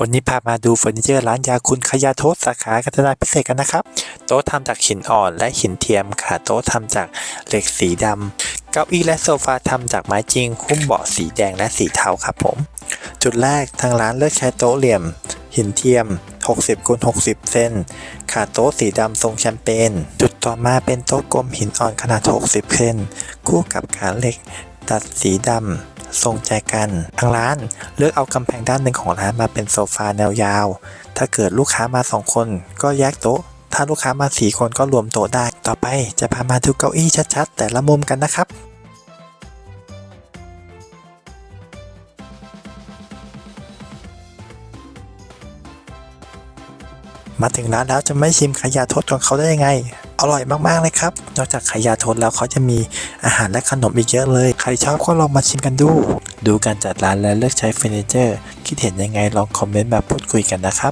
วันนี้พามาดูเฟอร์นิเจอร์ร้านยาคุณขยาโทษสาขากัตนาพิเศษกันนะครับ โต๊ะทำจากหินอ่อนและหินเทียมค่ะ โต๊ะทำจากเหล็กสีดำ เก้าอี้และโซฟาทำจากไม้จริงหุ้มเบาะสีแดงและสีเทาครับผม จุดแรกทางร้านเลือกใช้โต๊ะเหลี่ยม หินเทียม 60คูณ60 เซนขาโต๊ะสีดำทรงแชมเปญ จุดต่อมาเป็นโต๊ะกลมหินอ่อนขนาด 60 เซนคู่กับขาเหล็กตัดสีดำ ทรงใจกัน ทางร้านเลือกเอากำแพงด้านหนึ่งของร้านมาเป็นโซฟาแนวยาว ถ้าเกิดลูกค้ามา 2 คน ก็แยกโต๊ะ ถ้าลูกค้ามา 4 คนก็รวมโต๊ะได้ ต่อไปจะพามาดูเก้าอี้ชัดๆ แต่ละมุมกันนะครับมาถึงร้านแล้วจะไม่ชิมขยาทดของเขาได้ยังไง อร่อยมากๆเลยครับ นอกจากขยาทนแล้วเขาจะมีอาหารและขนมอีกเยอะเลย ใครชอบก็ลองมาชิมกันดู ดูการจัดร้านและเลือกใช้เฟอร์นิเจอร์ คิดเห็นยังไงลองคอมเมนต์มาพูดคุยกันนะครับ